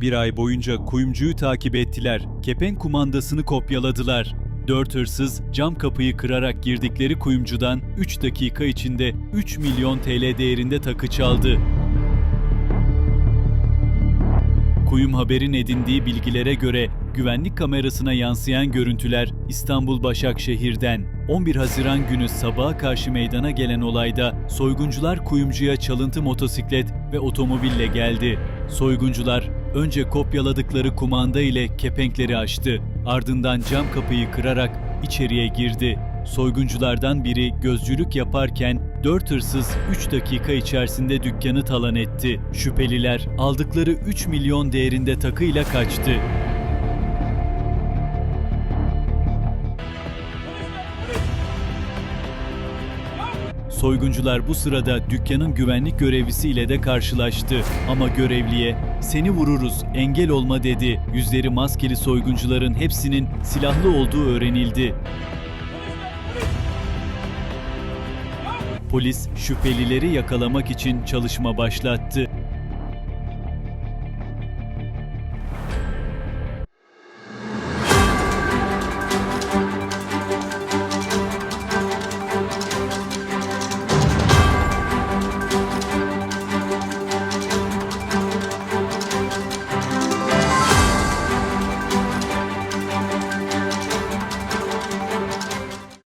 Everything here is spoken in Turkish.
Bir ay boyunca kuyumcuyu takip ettiler. Kepenk kumandasını kopyaladılar. Dört hırsız cam kapıyı kırarak girdikleri kuyumcudan 3 dakika içinde 3 milyon TL değerinde takı çaldı. Kuyum Haber'in edindiği bilgilere göre güvenlik kamerasına yansıyan görüntüler İstanbul Başakşehir'den 11 Haziran günü sabaha karşı meydana gelen olayda soyguncular kuyumcuya çalıntı motosiklet ve otomobille geldi. Soyguncular önce kopyaladıkları kumanda ile kepenkleri açtı. Ardından cam kapıyı kırarak içeriye girdi. Soygunculardan biri gözcülük yaparken 4 hırsız 3 dakika içerisinde dükkanı talan etti. Şüpheliler aldıkları 3 milyon değerinde takıyla kaçtı. Soyguncular bu sırada dükkanın güvenlik görevlisiyle de karşılaştı. Ama görevliye "Seni vururuz, engel olma." dedi. Yüzleri maskeli soyguncuların hepsinin silahlı olduğu öğrenildi. Polis şüphelileri yakalamak için çalışma başlattı.